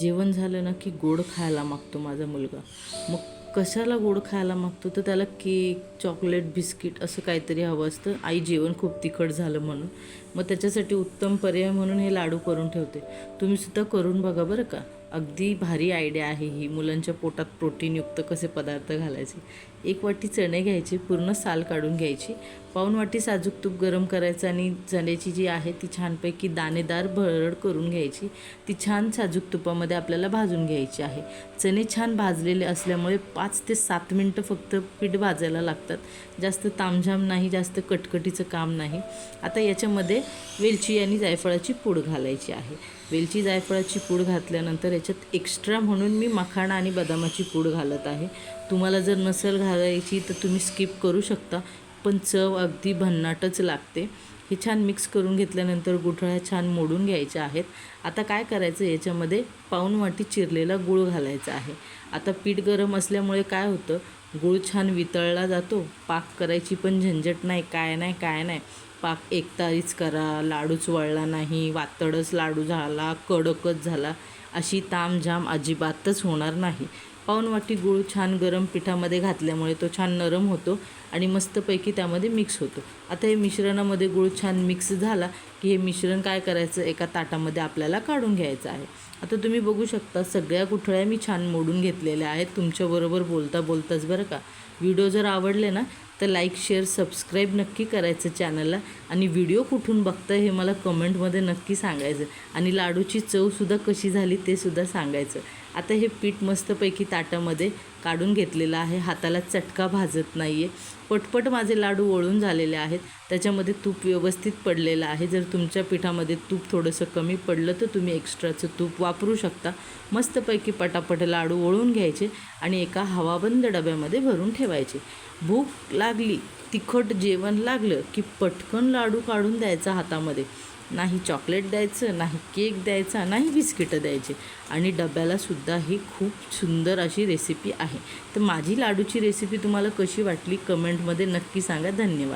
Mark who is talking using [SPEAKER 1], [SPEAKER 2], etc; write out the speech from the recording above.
[SPEAKER 1] जेवण झालं ना की गोड खायला मागतो माझा मुलगा. मग कशाला गोड खायला मागतो? तर त्याला केक चॉकलेट बिस्किट असं काहीतरी हवं असतं. आई जेवण खूप तिखट झालं म्हणून. मग त्याच्यासाठी उत्तम पर्याय म्हणून हे लाडू करून ठेवते. तुम्ही सुद्धा करून बघा बरं का. अगदी भारी आयडिया आहे ही. मुलांच्या पोटात प्रोटीनयुक्त कसे पदार्थ घालायचे? एक वाटी चणे घ्यायची पूर्ण साल काढून घ्यायची. पाऊन वाटी साजूक तूप गरम करायचं आणि चण्याची जी आहे ती छानपैकी दाणेदार भरड करून घ्यायची. ती छान साजूक तुपामध्ये आपल्याला भाजून घ्यायची आहे. चणे छान भाजलेले असल्यामुळे पाच ते सात मिनटं फक्त पीठ भाजायला लागतात. जास्त तामझाम नाही जास्त कटकटीचं काम नाही. आता याच्यामध्ये वेलची आणि जायफळाची पूड घालायची आहे. वेलची जायफळाची पूड घातल्यानंतर याच्यात एक्स्ट्रा म्हणून मी मखाणा आणि बदामाची पूड घालत आहे. तुम्हाला जर नसेल घालायची तर तुम्ही स्किप करू शकता पण चव अगदी भन्नाटच लागते. हे छान मिक्स करून घेतल्यानंतर गुठळ्या छान मोडून घ्यायच्या आहेत. आता काय करायचं याच्यामध्ये पाऊण वाटी चिरलेला गूळ घालायचा आहे. आता पीठ गरम असल्यामुळे काय होतं गूळ छान वितळला जातो. पाक करायची पण झंझट नाही काय नाही काय नाही. पाक एकतारीच करा लाडूच वळला नाही वातडच लाडू झाला कडकच झाला. अशी तामझाम अजिबातच होणार नाही. पाऊन वाटी गूळ छान गरम पिठामध्ये घातल्यामुळे तो छान नरम होतो आणि मस्तपैकी त्यामध्ये मिक्स होतो. आता हे मिश्रणामध्ये गूळ छान मिक्स झाला की हे मिश्रण काय करायचं एका ताटामध्ये आपल्याला काढून घ्यायचं आहे. आता तुम्ही बघू शकता सगळ्या कुठळ्या मी छान मोडून घेतलेल्या आहेत. तुमच्याबरोबर बोलता बोलताच बरं का. व्हिडिओ जर आवडले ना तर लाईक शेअर सबस्क्राईब नक्की करायचं चॅनलला आणि व्हिडिओ कुठून बघतं हे मला कमेंटमध्ये नक्की सांगायचं. आणि लाडूची चवसुद्धा कशी झाली ते सुद्धा सांगायचं. आता हे पीठ मस्तपैकी ताटामध्ये काढून घेतलेलं आहे. हाताला चटका भाजत नाही आहे पटपट माझे लाडू वळून झालेले आहेत. त्याच्यामध्ये तूप व्यवस्थित पडलेलं आहे. जर तुमच्या पिठामध्ये तूप थोडंसं कमी पडलं तर तुम्ही एक्स्ट्राचं तूप वापरू शकता. मस्तपैकी पटापट लाडू ओळून घ्यायचे आणि एका हवाबंद डब्यामध्ये भरून ठेवायचे. भूक लागली तिखट जेवण लागलं की पटकन लाडू काढून द्यायचा हातामध्ये. नाही चॉकलेट द्यायचं नाही केक द्यायचा नाही बिस्किटं द्यायचे. आणि डब्याला सुद्धा ही खूप सुंदर अशी रेसिपी आहे. तर माझी लाडूची रेसिपी तुम्हाला कशी वाटली कमेंटमध्ये नक्की सांगा. धन्यवाद.